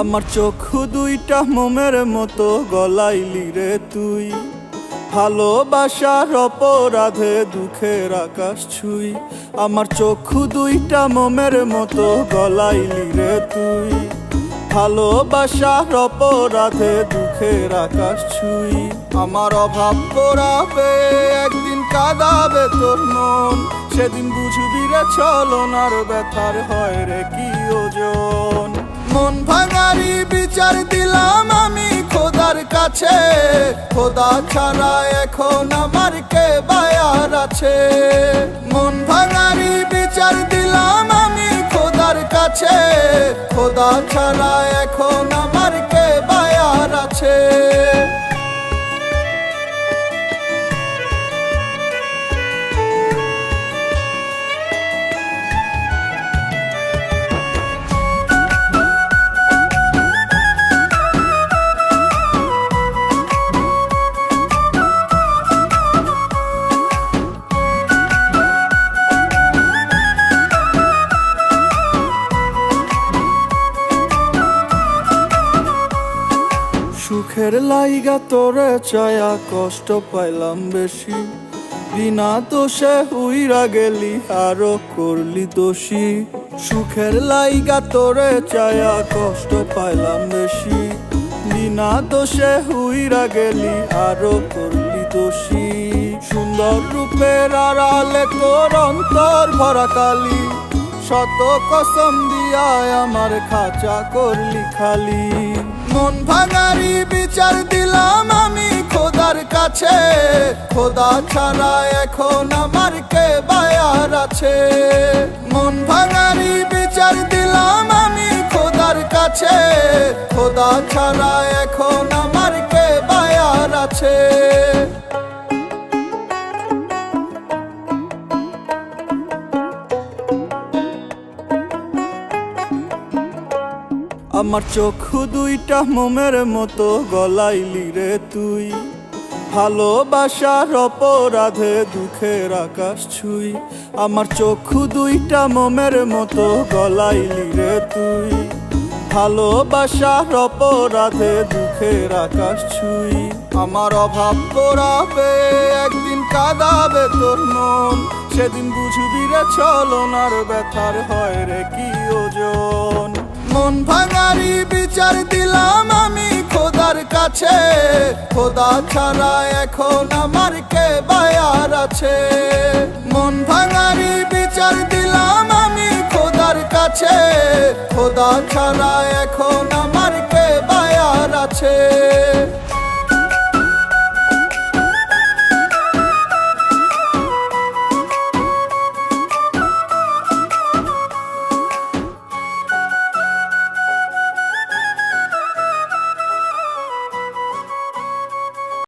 আমার চক্ষু দুইটা মোমের মতো গলাইলি রে তুই। ভালোবাসার অপরাধে দুঃখের আকাশ ছুই। আমার চক্ষু দুইটা মোমের মতো গলাইলি রে তুই। ভালোবাসার অপরাধে দুঃখের আকাশ ছুই। আমার অভাব পড়াবে, একদিন কাঁদাবে তোর মন। সেদিন বুঝবি রে চলনার ব্যথার হয় রে কি ওজন। মন ভাঙারি বিচার দিলাম আমি খোদার কাছে। খোদা ছাড়া এখন আমার কে বায়ার আছে? মন ভাঙারি বিচার দিলাম আমি খোদার কাছে। খোদা ছাড়া এখন আমার কে বায়ার আছে? সুখের লাইগা তোরে চায়া কষ্ট পাইলাম বেশি। বিনা দোষে উইরা গেলি আরও করলি দোষী। সুখের লাইগা তোরে চায়া কষ্ট পাইলাম বেশি। বিনা দোষে উইরা গেলি আরও করলি দোষী। সুন্দর রূপের আড়ালে তোর অন্তর ভরা কালি। শত কসম দিয়ায় আমার খাঁচা করলি খালি। মন ভাঙারি বিচার দিলাম আমি খোদার কাছে। খোদা ছাড়া এখন আমার কে বায়ার আছে? মন ভাঙারি বিচার দিলাম আমি খোদার কাছে। খোদা ছাড়া এখন আমার চক্ষু দুইটা মোমের মতো গলাইলি রে তুই। ভালোবাসার অপরাধে দুঃখের আকাশ ছুই। আমার চক্ষু দুইটা মোমের মতো গলাইলি রে তুই। ভালোবাসার অপরাধে দুঃখের আকাশ ছুই। আমার অভাব পড়াবে একদিন কাঁদাবে তোর মন। সেদিন বুঝবি রে চলনার ব্যথার হয় রে কি ওজন। মন ভাঙারি কাছে খোদা ছাড়া এখন আমার কে বায়ার আছে। মন ভাঙারি বিচার দিলাম আমি খোদার কাছে। খোদা ছাড়া এখন আমার কে বায়ার আছে।